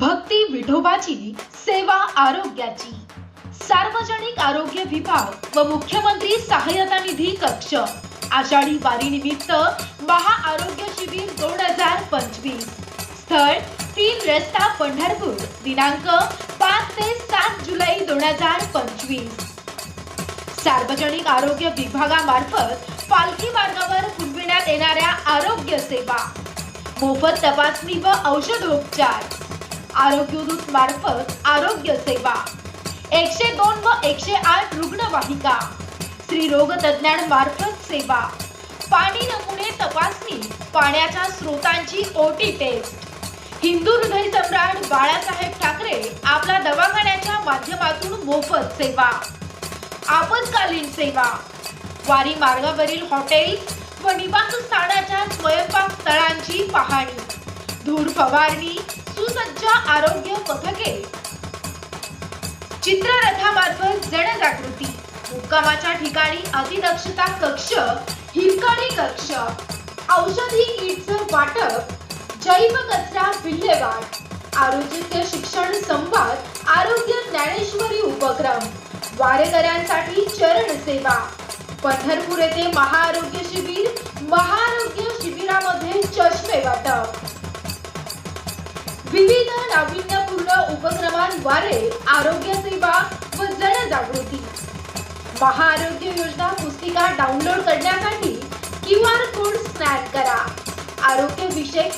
भक्ती विठोबाची सेवा आरोग्याची. सार्वजनिक आरोग्य विभाग व मुख्यमंत्री सहाय्यता निधी कक्ष. आषाढी वारी निमित्त महाआरोग्य शिबिर दोन हजार पंचवीस. स्थळ तीन रस्ता पंढरपूर दिनांक पाच ते सात जुलै दोन हजार पंचवीस. सार्वजनिक आरोग्य विभागामार्फत पालखी मार्गावर पुरविण्यात येणाऱ्या आरोग्य सेवा. मोफत तपासणी व औषधोपचार. आरोग्यदूत मार्फत आरोग्य सेवा. एकशे दोन व एकशे आठ रुग्णवाहिका. स्त्रीरोग तज्ज्ञांमार्फत सेवा. पाणी नमुने तपासणी पाण्याच्या स्रोतांची ओटी टेस्ट. हिंदू हृदय सम्राट बाळासाहेब ठाकरे आपला दवाखान्याच्या माध्यमातून मोफत सेवा. आपत्कालीन सेवा. वारी मार्गावरील हॉटेल व निवासस्थानाच्या स्वयंपाक स्थळांची पाहणी. धूर फवारणी सुसज्ज आरोग्य पथके चित्ररथामार्फत जनजागृती. मुक्कामाच्या ठिकाणी अतिदक्षता कक्ष हिरकणी कक्ष औषधी किटचं वाटप जैव कचरा विल्हेवाट आरोग्य शिक्षण संवाद आरोग्य ज्ञानेश्वरी उपक्रम वारेकऱ्यांसाठी चरण सेवा. पंढरपूर येथे महाआरोग्य शिबिर महाआरोग्य शिबिरामध्ये चष्मे वाटप. नाविन्यपूर्ण उपक्रमांद्वारे आरोग्य सेवा व जनजागृती. महाआरोग्य योजना पुस्तिका डाउनलोड करण्यासाठी क्यू आर कोड स्कॅन करा. आरोग्य विषयक